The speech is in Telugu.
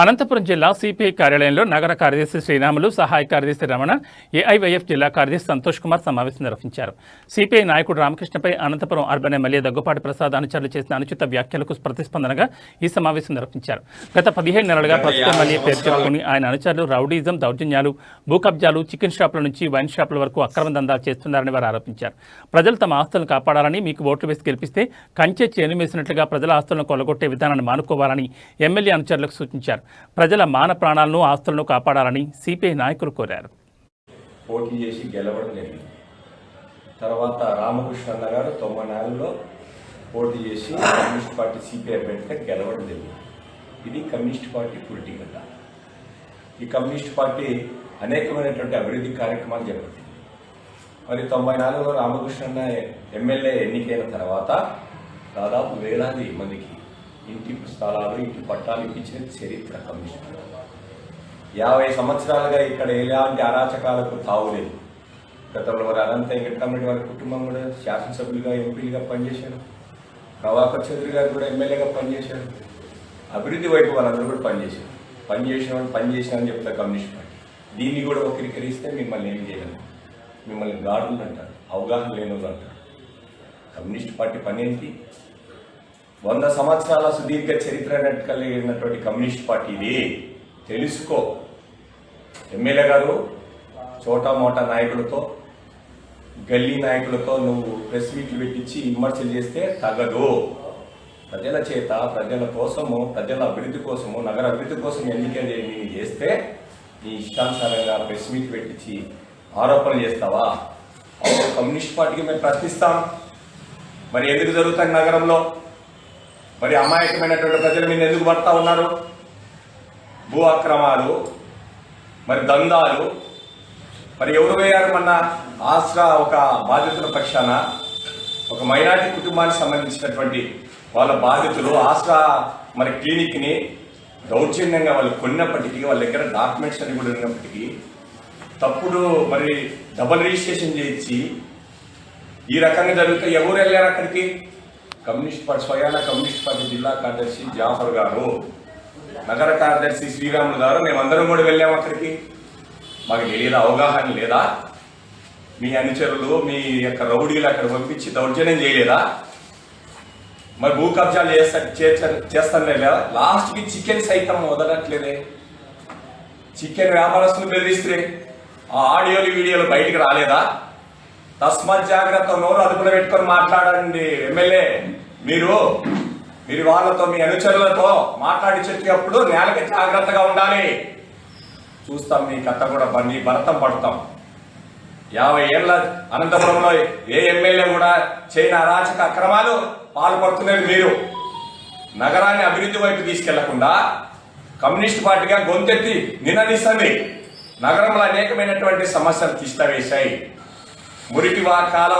అనంతపురం జిల్లా సిపిఐ కార్యాలయంలో నగర కార్యదర్శి శ్రీరాములు సహాయ కార్యదర్శి రమణ ఏఐవైఎఫ్ జిల్లా కార్యదర్శి సంతోష్ కుమార్ సమావేశం నిర్వహించారు. సిపిఐ నాయకుడు రామకృష్ణపై అనంతపురం అర్బన్ ఎమ్మెల్యే దగ్గుపాటి ప్రసాద్ అనుచరులు చేసిన అనుచిత వ్యాఖ్యలకు ప్రతిస్పందనగా ఈ సమావేశం నిర్వహించారు. గత పదిహేను నెలలుగా ప్రస్తుత ఎమ్మెల్యే పేరు చెప్పుకుని ఆయన అనుచరులు రౌడీజం దౌర్జన్యాలు భూ కబ్జాలు చికెన్ షాపుల నుంచి వైన్ షాపుల వరకు అక్రమ దందాలు చేస్తున్నారని వారు ఆరోపించారు. ప్రజలు తమ ఆస్తులను కాపాడాలని మీకు ఓట్లు వేసి గెలిపిస్తే కంచె చేను వేసినట్లుగా ప్రజల ఆస్తులను కొలగొట్టే విధానాన్ని మానుకోవాలని ఎమ్మెల్యే అనుచరులకు సూచించారు. ప్రజల మాన ప్రాణాలను ఆస్తులను కాపాడాలని సిపిఐ నాయకులు కోరారు. పోటీ చేసి గెలవడం జరిగింది తర్వాత రామకృష్ణ అన్న గారు తొంభై నాలుగులో పోటీ చేసి కమ్యూనిస్ట్ పార్టీ సిపిఐ పెడితే గెలవడం జరిగింది. ఇది కమ్యూనిస్ట్ పార్టీ పొలిటికల్ ఈ కమ్యూనిస్ట్ పార్టీ అనేకమైనటువంటి అభివృద్ధి కార్యక్రమాలు చేపట్టింది. మరి తొంభై నాలుగులో రామకృష్ణ ఎమ్మెల్యే ఎన్నికైన తర్వాత దాదాపు వేలాది మందికి ఇంటి స్థలాలు ఇంటి పట్టాలు ఇప్పించిన చరిత్ర కమిషన్. యాభై సంవత్సరాలుగా ఇక్కడ ఎలాంటి అరాచకాలకు తావులేదు గతంలో వారు అనంత వెంకటరామరెడ్డి వారి కుటుంబం కూడా శాసనసభ్యులుగా ఎంపీలుగా పనిచేశారు. ప్రభాకర్ చౌదరి గారు కూడా ఎమ్మెల్యేగా పనిచేశారు. అభివృద్ధి వైపు వాళ్ళందరూ కూడా పనిచేశారు. పనిచేసిన వాళ్ళు పనిచేసినారని చెప్తారు కమ్యూనిస్ట్ పార్టీ. దీన్ని కూడా వక్రీకరిస్తే మిమ్మల్ని ఏం చేయలేము మిమ్మల్ని గాడులు అంటారు అవగాహన లేని వాళ్ళు అంటారు. కమ్యూనిస్ట్ పార్టీ పని ఏంటి? వంద సంవత్సరాల సుదీర్ఘ చరిత్ర కలిగినటువంటి కమ్యూనిస్ట్ పార్టీ ఇది తెలుసుకో. ఎమ్మెల్యే గారు చోటా మోటా నాయకులతో గల్లీ నాయకులతో నువ్వు ప్రెస్ మీట్లు పెట్టించి విమర్శలు చేస్తే తగదు. ప్రజల చేత ప్రజల కోసము ప్రజల అభివృద్ధి కోసము నగర అభివృద్ధి కోసం ఎన్నికలు నేను చేస్తే నీ ఇష్టానుసారంగా ప్రెస్ మీట్ పెట్టించి ఆరోపణలు చేస్తావా? అప్పుడు కమ్యూనిస్ట్ పార్టీకి మేము ప్రశ్నిస్తాం. మరి ఎందుకు జరుగుతాయి నగరంలో? మరి అమాయకమైనటువంటి ప్రజల మీద ఎందుకు పడతా ఉన్నారు? భూ అక్రమాలు మరి దందాలు మరి ఎవరు వేయారు మన ఆసరా ఒక బాధితుల పక్షాన ఒక మైనార్టీ కుటుంబానికి సంబంధించినటువంటి వాళ్ళ బాధితులు ఆసరా మరి క్లినిక్ని దౌర్జన్యంగా వాళ్ళు కొన్నప్పటికీ వాళ్ళ దగ్గర డాక్యుమెంట్స్ అని కూడా ఉన్నప్పటికీ తప్పుడు మరి డబల్ రిజిస్ట్రేషన్ చేయించి ఈ రకంగా జరిగితే ఎవరు వెళ్ళారు అక్కడికి? కమ్యూనిస్ట్ పార్టీ స్వయాన కమ్యూనిస్ట్ పార్టీ జిల్లా కార్యదర్శి జాఫర్ గారు నగర కార్యదర్శి శ్రీరాములు గారు మేమందరం కూడా వెళ్ళాము అక్కడికి. మాకు తెలియదు అవగాహన లేదా? మీ అనుచరులు మీ యొక్క రౌడీలు అక్కడ పంపించి దౌర్జన్యం చేయలేదా? మరి భూ కబ్జాలు చేస్తా చేస్తా- చేస్తాను లేదా? లాస్ట్కి చికెన్ సైతం వదలట్లేదే. చికెన్ వ్యాపారస్తులు బెదిరిస్తే ఆ ఆడియోలు వీడియోలు బయటికి రాలేదా? తస్మాత్ జాగ్రత్త నోరు అదుపులో పెట్టుకొని మాట్లాడండి. ఎమ్మెల్యే మీరు మీరు వాళ్ళతో మీ అనుచరులతో మాట్లాడి చెప్పేటప్పుడు నేలకి జాగ్రత్తగా ఉండాలి. చూస్తాం మీ కథ కూడా బండి భరతం పడతాం. యాభై ఏళ్ళ అనంతపురంలో ఏ ఎమ్మెల్యే కూడా చేయని అరాచక అక్రమాలు పాల్పడుతున్నది మీరు. నగరాన్ని అభివృద్ధి వైపు తీసుకెళ్ళకుండా కమ్యూనిస్ట్ పార్టీగా గొంతెత్తి నినదిస్తుంది నగరంలో అనేకమైనటువంటి సమస్యలు తిష్టవేశాయి మురికి వా కాలం